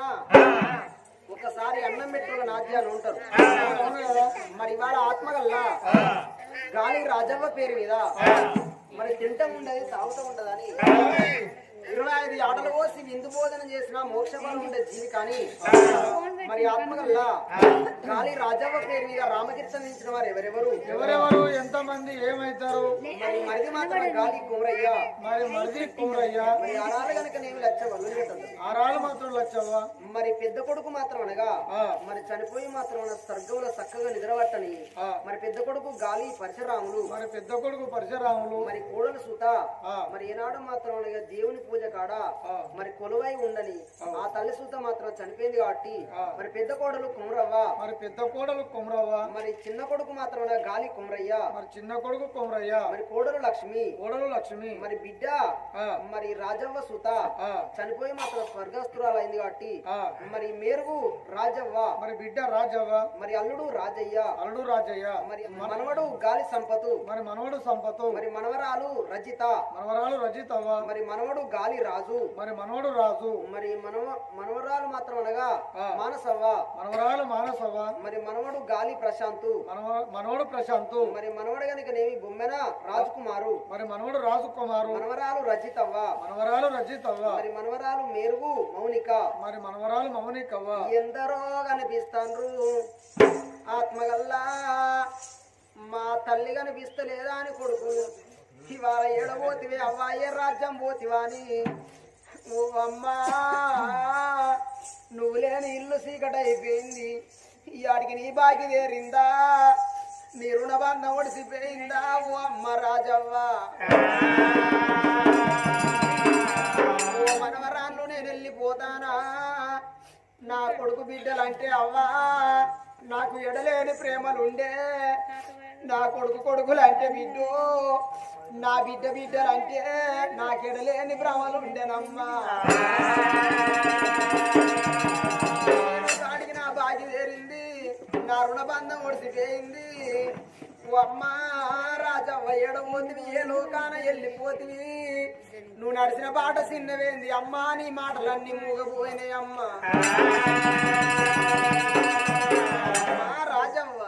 రోజున ఒకసారి అన్నం పెట్టుకున్న నాట్యాలు ఉంటారు. మరి ఇవాళ ఆత్మగల్లా గాలి రాజవ్వ పేరు మీద మరి తింటం ఉండదు తాగుతూ ఉండదని ఇరవై ఐదు ఆటలు పోసి విందు భోజనం చేసిన మోక్ష ఉండే జీవి కానీ మరి ఆత్మగల్లా గాలి రాజవ్వ పేరు మీద రామకీర్తనించిన వారు ఎవరెవరు? ఎవరెవరు? ఎంతమంది? ఏమైతారు? మరి మరిది మాత్రం గాలి కుమరయ్య మరి మరిది కూరయ్యా. మరి ఆరాలు కనుక నేను పెట్టదు ఆరాలు మాత్రం లచ్చవ్వా. మరి పెద్ద కొడుకు మాత్రం అనగా. మరి చనిపోయి మాత్రం స్వర్గంలో చక్కగా నిద్రపట్టని. మరి పెద్ద కొడుకు గాలి పరశురాములు. మరి పెద్ద కొడుకు పరశురాములు. మరి కోడలు సుత. మరి ఏనాడు మాత్రం అనగా దేవుని పూజ కాడ. మరి కొలువై ఉండని. ఆ. తల్లి సుత మాత్రం చనిపోయింది కాబట్టి. మరి పెద్ద కోడలు కుమరవ్వ. మరి పెద్ద కోడలు కుమరవ్వ. మరి చిన్న కొడుకు మాత్రం గాలి కుమరయ్య? మరి చిన్న కొడుకు కుమరయ్య. మరి కోడలు లక్ష్మి. కోడలు లక్ష్మి. మరి బిడ్డ. మరి రాజవ్వ సుత. చనిపోయి మాత్రం స్వర్గస్థురాలైంది కాబట్టి. మరి మేరుగు రాజవ్వ. మరి బిడ్డ రాజవ్వ. మరి అల్లుడు రాజయ్య. అల్లుడు రాజయ్య. మరి మనవడు గాలి సంపతు. మరి మనవడు సంపతు. మరి మనవరాలు రజిత. మనవరాలు రజితవ్వ. మరి మనవడు గాలి రాజు. మరి మనవడు రాజు. మరి మనవ మనవరాలు మాత్రం అనగా ఆ. మానసవ్వ మనవరాలు మానసవ్వ మరి మనవడు గాలి ప్రశాంతు. మనవ మనవడు ప్రశాంతు. మరి మనవడు గనుక నేమి బొమ్మెన రాజకుమారు. మరి మనవడు రాజకుమారు. మనవరాలు రజితవ్వ. మనవరాలు రజితవ్వ. మరి మనవరాలు మేరుగు మౌనిక. మరి మనవరాలు మమనికవ్వ ఎందరో కనిపిస్తాండ్రు. ఆత్మగల్లా మా తల్లి కనిపిస్తలేదా అని కొడుకు. ఇవాళ ఏడబోతివే అవ్వా ఏ రాజ్యం పోతివా అని. ఓ అమ్మా నువ్వు లేని ఇల్లు చీకట అయిపోయింది. ఇవాడికి నీ బాకి తేరిందా? నీ రుణబాన్న ఒడిసిపోయిందా? ఓ అమ్మ రాజవ్వ. ఓ మనవరాళ్ళు నేను వెళ్ళిపోతానా? నా కొడుకు బిడ్డలంటే అవ్వా? నాకు ఎడలేని ప్రేమలుండే. నా కొడుకు కొడుకులు అంటే బిడ్డు నా బిడ్డ బిడ్డలు అంటే ఎడలేని భ్రమలు ఉండేనమ్మా దానికి నా బాగి చేరింది నా రుణబంధం ఒడిసిపోయింది. ఓ అమ్మా రాజవ్వ ఏడబోతివి ఏ లోకాన వెళ్ళిపోతివి? నువ్వు నడిచిన బాట చిన్నవేంది అమ్మా నీ మాటలన్నీ మూగపోయినాయి అమ్మా, రాజవ్వ.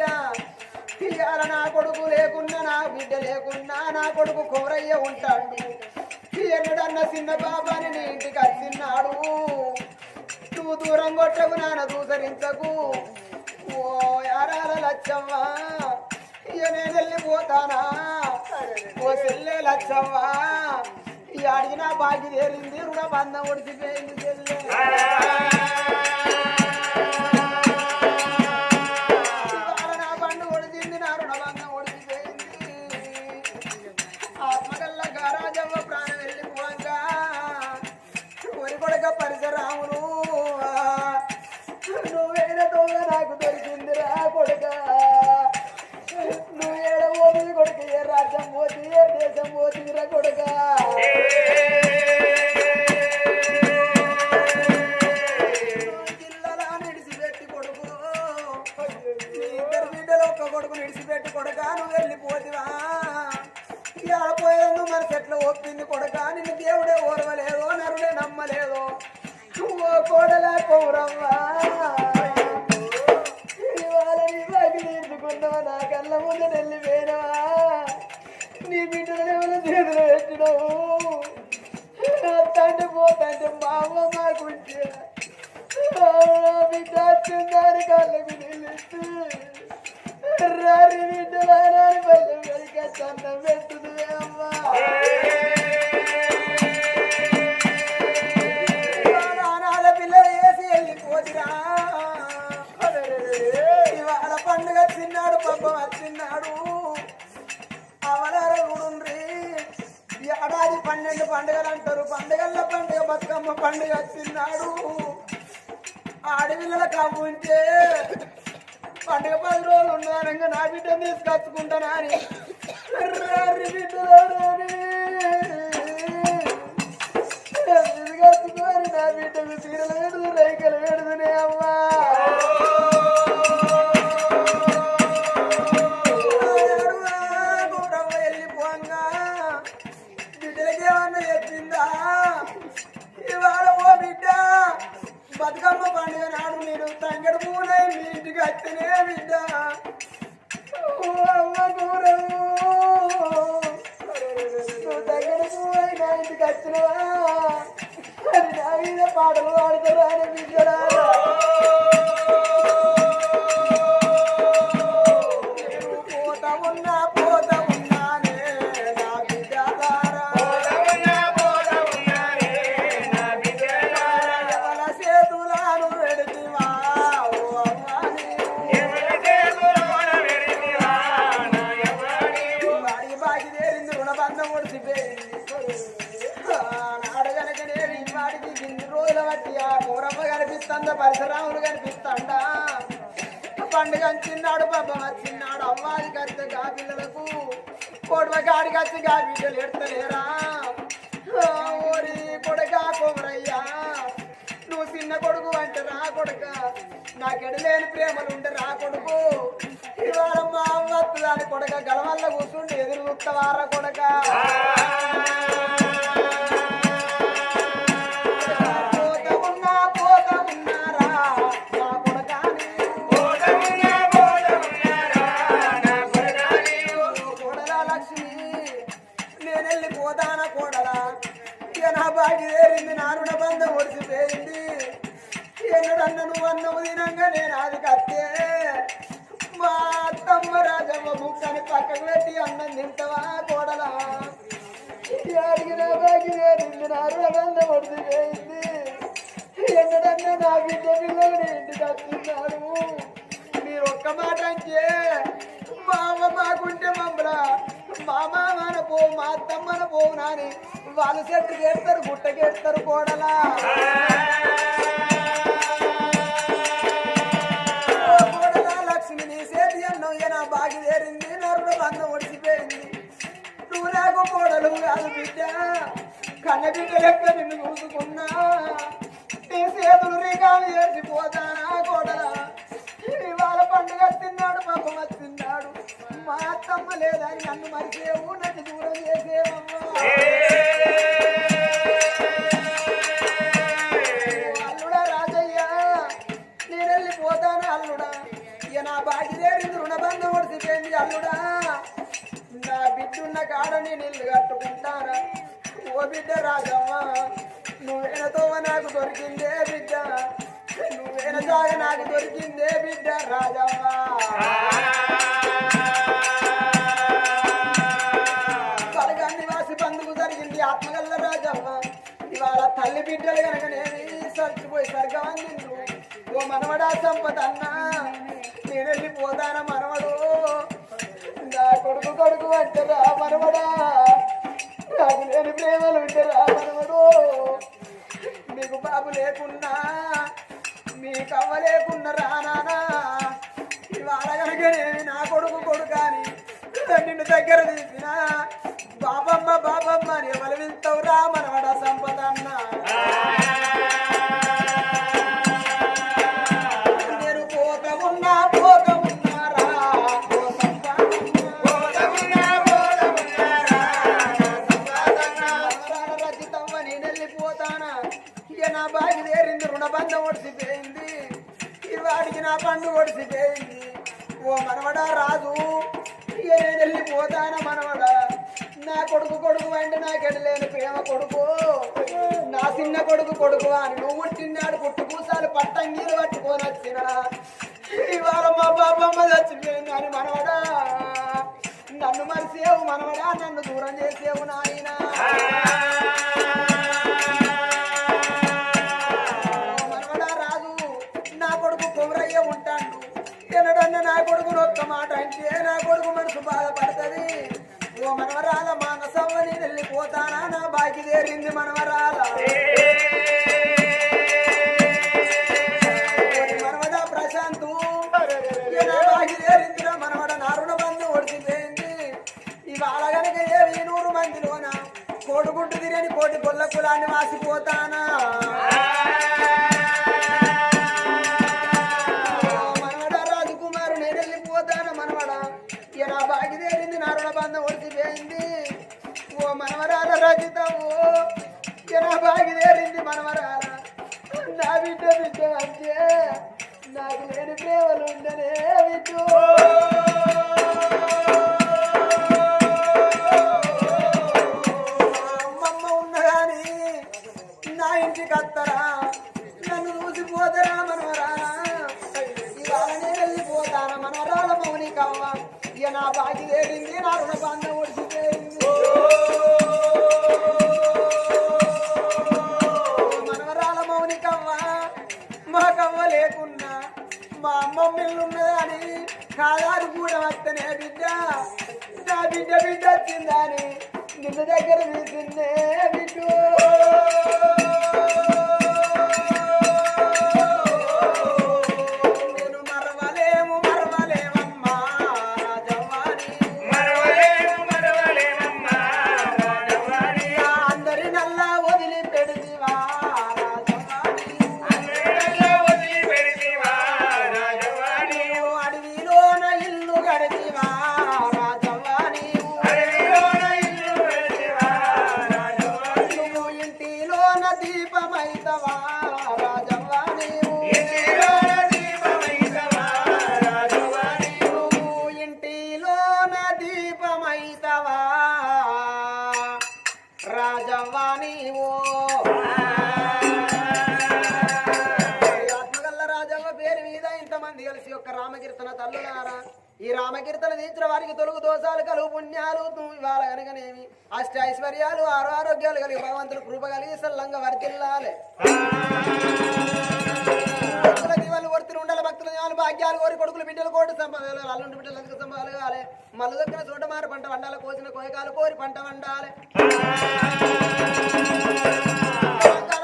కోరయ్యా ఇవాళ నా కొడుకు లేకున్నా నా బిడ్డ లేకున్నా నా కొడుకు కోరయ్య ఉంటాడు. ఎన్నడన్న చిన్న బాబాని నీ ఇంటికి వచ్చిన్నాడు నువ్వు దూరం కొట్టకు నాన్న దూసరించకు. ఓ యారాల లచ్చమ్మా ఇక నేను వెళ్ళిపోతానా? ఓ చెల్లె లచ్చమ్మా ఈ అడిగిన బాగా తేరింది రుణ బంధం ఒడిచిపోయింది చెల్లె. నిన్ను దేవుడే ఓర్వలేదో నరుడే నమ్మలేదో. నువ్వు కోడలా పౌరవ్వా. ఇవాళ బాకి తీర్చుకున్నావా నా కళ్ళ ముందు వెళ్ళిపోయినావా నీ బిడ్డలు ఎవరు చేతులు పెట్టినావు? తండ్రి పోతంటే మా అమ్మ మాకు బిడ్డ వచ్చిందని కళ్ళకు నిలిచి రారి బిడ్డలు పల్లె వెనక చందం ఆడపిల్లల ఉంటే పండుగ పది రోజులు ఉన్నానంగా నా బిడ్డను తీసుకొచ్చుకుంటానా అని మీద పాటలు పాడుతారు అని బిడ్డరా పరశురాములు కనిపిస్తాడా? పండుగ చిన్నాడు బాబా చిన్నాడు అమ్మాది కడితే గా పిల్లలకు కొడువ గాడికి వచ్చి గా బిడ్డలు ఎడతలేరా ఓరి కొడగా కోమరయ్యా నువ్వు చిన్న కొడుకు అంటే రా కొడుక. నాకెడలేని ప్రేమలు ఉండే రా కొడుకు. ఇవాళ మా అమ్మ కొడక కొడుక గడవల్ల కూర్చుండి ఎదురు చూస్తావారా కొడక. తినంగా నేను అది కత్తే. మా అత్తమ్మ రాజమ్మ ముక్కని పక్కకు పెట్టి అన్నం తింటావా కోడలా? అడిగిన బాగి వేరింది నా రుణ బంధం ఎన్నడన్నా నా బిడ్డ పిల్లలు ఒక్క మాట అంటే మామ మాకుంటే మమ్మల మా మామన పో మా అత్తమ్మన పోవు నాని వాళ్ళు చెట్టు చేస్తారు గుట్టకేస్తారు కోడలా. కాడని నీళ్ళు కట్టుకుంటారా? ఓ బిడ్డ రాజమ్మ నువ్వేనతో నాకు దొరికిందే బిడ్డ. నువ్వేన నాకు దొరికిందే బిడ్డ రాజమ్మ. బలగాన్ని వాసి బంధుకు జరిగింది ఆత్మగల్ల రాజమ్మ. ఇవాళ తల్లి బిడ్డలు కనుకనేమి సచ్చిపోయి సరిగా అందిండ్రు ఓ మనవడా సంపద అన్నా నేను వెళ్ళిపోతాన మనవడు? కొడుకు కొడుకు అంటారా మనవడా నాకు లేని ప్రేమలు ఉంటారా మనవడు నీకు బాబు లేకున్నా మీకు అవ్వ లేకున్నా రానా ఇవాళ కనుకనేమి నా కొడుకు కొడుకాని నిన్ను దగ్గర తీసిన బాబమ్మ బాబమ్మ కొడుకు కొడుకు అంటే నాకెడలేని ప్రేమ కొడుకు? నా చిన్న కొడుకు కొడుకు అని నువ్వు తిన్నాడు పుట్టు పూసాలు పట్టంగీలు పట్టుకొని వచ్చిన. ఇవాళ మా బాబమ్మ చచ్చిపోయింది అని మనవడా. నన్ను మరిసేవు మనవడా నన్ను దూరం చేసేవు నాయనా. పోతానా? నా బాకి తేరింది మనవరాలా? ఇక బాగి తేరింది మనవరాల. నా బిడ్డ బిడ్డ అంటే నాకు లేని ప్రేమలు ఉండనే బిడ్డు. అమ్మమ్మ ఉన్నగాని నా ఇంటికి అత్తరా నన్ను చూసిపోతారా బాంధవుడు. వచ్చిందని నిన్న దగ్గర తీసిందే వారికి తొలుగు దోషాలు కలుగు పుణ్యాలు. ఇవాళ కనుకనేమి అష్ట ఐశ్వర్యాలు ఆరు ఆరోగ్యాలు కలిగి భగవంతుడు కృప కలిగి సల్లంగా వర్తిల్లాలి భక్తుల ఉండాలి భక్తుల భాగ్యాలు కోరి కొడుకులు బిడ్డలు కోటి సంపాదాలు అల్లుండి బిడ్డలు అందుకు సంపాదాలు కాలే. మళ్ళీ దగ్గర చోట పంట వండాలి కోసిన కోయకాలు కోరి పంట వండాలి.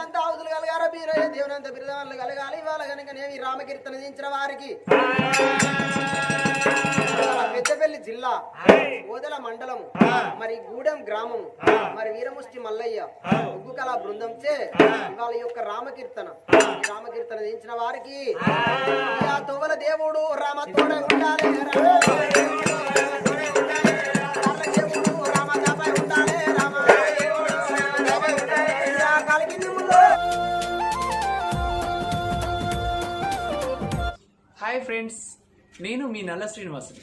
అంతా అవధులు కలగాలి బీరయ్య దేవునంత బిరుదవాళ్ళు కలగాలి. ఇవాళ కనుక నేను రామకీర్తన దించిన వారికి జిల్లా ఓదల మండలము మరి గూడెం గ్రామం మరి వీరముష్టి మల్లయ్య ఉగ్గు కళా బృందం చే ఇవాళ యొక్క రామకీర్తన. రామకీర్తన దించిన వారికి ఆ. తొవల దేవుడు రామ తోడ ఉండాలి రామ దేవుడు రామ దాపై ఉండాలి రామ ఇలా కలిగి నిమ్ములో హాయ్ ఫ్రెండ్స్ నేను మీ నల్ల శ్రీనివాసుని.